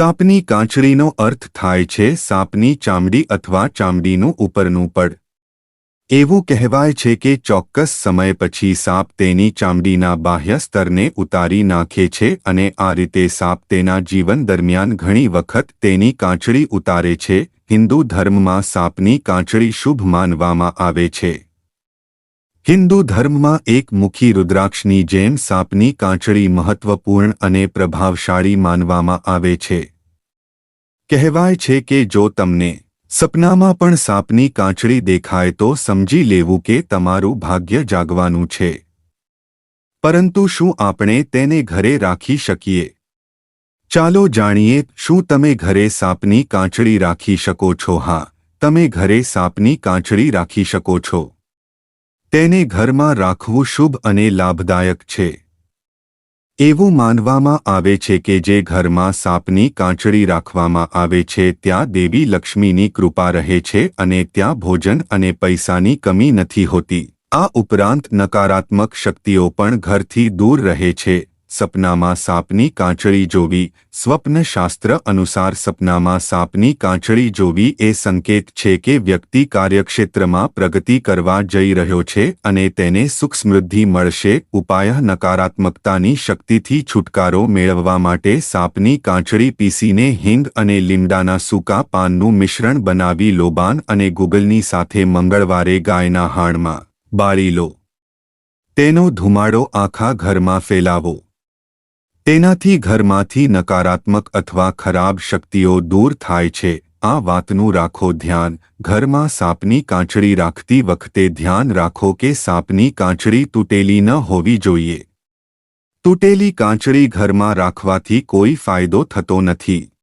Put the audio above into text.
સાપની કાંચળીનો અર્થ થાય છે સાપની ચામડી અથવા ચામડીનું ઉપરનું પડ. એવું કહેવાય છે કે ચોક્કસ સમય પછી સાપ તેની ચામડીના બાહ્ય સ્તરને ઉતારી નાખે છે અને આ રીતે સાપ તેના જીવન દરમિયાન ઘણી વખત તેની કાંચળી ઉતારે છે. હિન્દુ ધર્મમાં સાપની કાંચળી શુભ માનવામાં આવે છે. હિન્દુ ધર્મમાં એક મુખી રુદ્રાક્ષની જેમ સાપની કાંચળી મહત્વપૂર્ણ અને પ્રભાવશાળી માનવામાં આવે છે. કહેવાય છે કે જો તમને સપનામાં પણ સાપની કાંચળી દેખાય તો સમજી લેવું કે તમારું ભાગ્ય જાગવાનું છે. પરંતુ શું આપણે તેને ઘરે રાખી શકીએ? ચાલો જાણીએ શું તમે ઘરે સાપની કાંચળી રાખી શકો છો? હા, તમે ઘરે સાપની કાંચળી રાખી શકો છો. તેને ઘરમાં રાખવું શુભ અને લાભદાયક છે. એવું માનવામાં આવે છે કે જે ઘરમાં સાપની કાંચળી રાખવામાં આવે છે, ત્યાં દેવી લક્ષ્મીની કૃપા રહે છે અને ત્યાં ભોજન અને પૈસાની કમી નથી હોતી. આ ઉપરાંત નકારાત્મક શક્તિઓ પણ ઘરથી દૂર રહે છે. સપનામાં સાપની કાંચળી જોવી. સ્વપ્નશાસ્ત્ર અનુસાર સપનામાં સાપની કાંચળી જોવી એ સંકેત છે કે વ્યક્તિ કાર્યક્ષેત્રમાં પ્રગતિ કરવા જઈ રહ્યો છે અને તેને સુખ સમૃદ્ધિ મળશે. ઉપાય નકારાત્મકતાની શક્તિથી છુટકારો મેળવવા માટે સાપની કાંચળી પીસીને હિંગ અને લીમડાના સૂકા પાનનું મિશ્રણ બનાવી લોબાન અને ગુગલની સાથે મંગળવારે ગાયના હાણમાં. બાળી લો. તેનો ધુમાડો આખા ઘરમાં ફેલાવો. તેનાથી ઘરમાંથી નકારાત્મક અથવા ખરાબ શક્તિઓ દૂર થાય છે. આ વાતનું રાખો ધ્યાન. ઘરમાં સાપની કાંચળી રાખતી વખતે ધ્યાન રાખો કે સાપની કાંચળી તૂટેલી ન હોવી જોઈએ. તૂટેલી કાંચળી ઘરમાં રાખવાથી કોઈ ફાયદો થતો નથી.